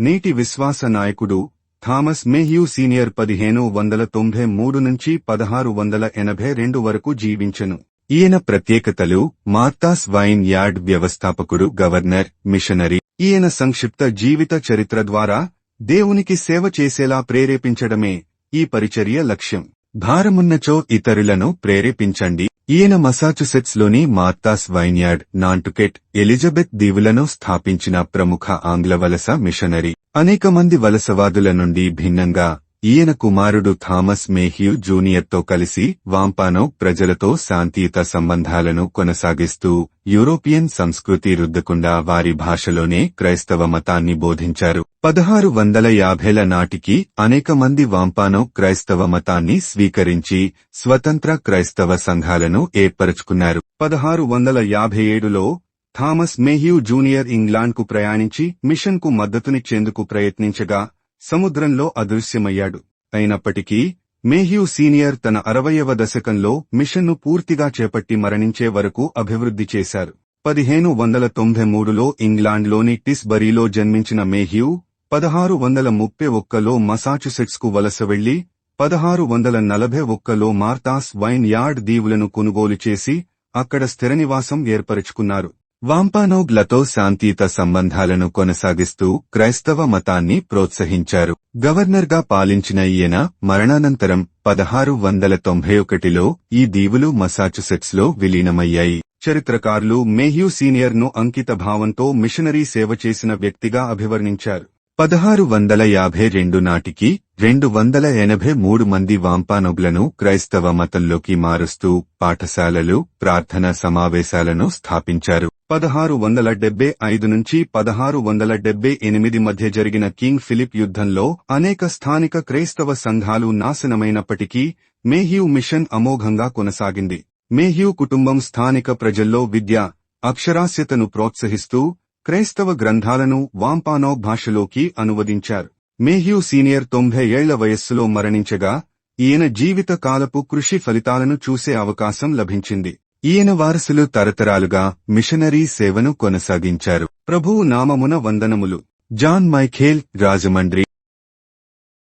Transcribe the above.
నేటి విశ్వాస నాయకుడు థామస్ మేహ్యూ సీనియర్ పదిహేను వందల తొంభై మూడు నుంచి పదహారు వందల ఎనభై రెండు వరకు జీవించెను. ఈయన ప్రత్యేకతలు మార్తాస్ వైన్ యార్డ్ వ్యవస్థాపకుడు గవర్నర్ మిషనరీ. ఈయన సంక్షిప్త జీవిత చరిత్ర ద్వారా దేవునికి సేవ చేసేలా ప్రేరేపించడమే ఈ పరిచర్య లక్ష్యం. భారమున్నచో ఇతరులను ప్రేరేపించండి. ఈయన మసాచుసెట్స్లోని మార్తాస్ వైన్యార్డ్ నాంటుకెట్ ఎలిజబెత్ దీవులను స్థాపించిన ప్రముఖ ఆంగ్ల వలస మిషనరీ. అనేక మంది వలసవాదుల నుండి భిన్నంగా ఈయన కుమారుడు థామస్ మేహ్యూ జూనియర్తో కలిసి వాంపానో ప్రజలతో శాంతియుత సంబంధాలను కొనసాగిస్తూ యూరోపియన్ సంస్కృతి రుద్దకుండా వారి భాషలోనే క్రైస్తవ మతాన్ని బోధించారు. పదహారు వందల యాభైల నాటికి అనేక మంది వాంపానో క్రైస్తవ మతాన్ని స్వీకరించి స్వతంత్ర క్రైస్తవ సంఘాలను ఏర్పరచుకున్నారు. పదహారు వందల యాభై ఏడులో థామస్ మేహ్యూ జూనియర్ ఇంగ్లాండ్కు ప్రయాణించి మిషన్కు మద్దతునిచ్చేందుకు ప్రయత్నించగా సముద్రంలో అదృశ్యమయ్యాడు. అయినప్పటికీ మేహ్యూ సీనియర్ తన అరవయవ దశకంలో మిషన్ను పూర్తిగా చేపట్టి మరణించే వరకు అభివృద్ధి చేశారు. పదిహేను వందల తొంభై మూడులో ఇంగ్లాండ్లోని టిస్బరీలో జన్మించిన మేహ్యూ పదహారు వందల ముప్పై ఒక్కలో మసాచుసెట్స్కు వలస వెళ్ళి పదహారు వందల నలభై ఒక్కలో మార్తాస్ వైన్ యార్డ్ దీవులను కొనుగోలు చేసి అక్కడ స్థిర నివాసం ఏర్పరచుకున్నారు. వాంపానోగ్లతో శాంతియుత సంబంధాలను కొనసాగిస్తూ క్రైస్తవ మతాన్ని ప్రోత్సహించారు. గవర్నర్గా పాలించిన ఈయన మరణానంతరం పదహారు వందల తొంభై ఒకటిలో ఈ దీవులు మసాచుసెట్స్లో విలీనమయ్యాయి. చరిత్రకారులు మేహ్యూ సీనియర్ను అంకిత భావంతో మిషనరీ సేవ చేసిన వ్యక్తిగా అభివర్ణించారు. పదహారు వందల యాభై రెండు నాటికి రెండు వందల ఎనభై మూడు మంది వాంపానొగ్లను క్రైస్తవ మతంలోకి మారుస్తూ పాఠశాలలు ప్రార్థన సమావేశాలను స్థాపించారు. పదహారు వందల డెబ్బై ఐదు నుంచి పదహారు వందల డెబ్బై ఎనిమిది మధ్య జరిగిన కింగ్ ఫిలిప్ యుద్ధంలో అనేక స్థానిక క్రైస్తవ సంఘాలు నాశనమైనప్పటికీ మేహ్యూ మిషన్ అమోఘంగా కొనసాగింది. మేహ్యూ కుటుంబం స్థానిక ప్రజల్లో విద్య అక్షరాస్యతను ప్రోత్సహిస్తూ క్రైస్తవ గ్రంథాలను వాంపానో భాషలోకి అనువదించారు. మేహ్యూ సీనియర్ తొంభై ఏళ్ళ వయస్సులో మరణించగా ఈయన జీవిత కాలపు కృషి ఫలితాలను చూసే అవకాశం లభించింది. ఈయన వారసులు తరతరాలుగా మిషనరీ సేవను కొనసాగించారు. ప్రభువు నామమున వందనములు. John Michael Rajahmundry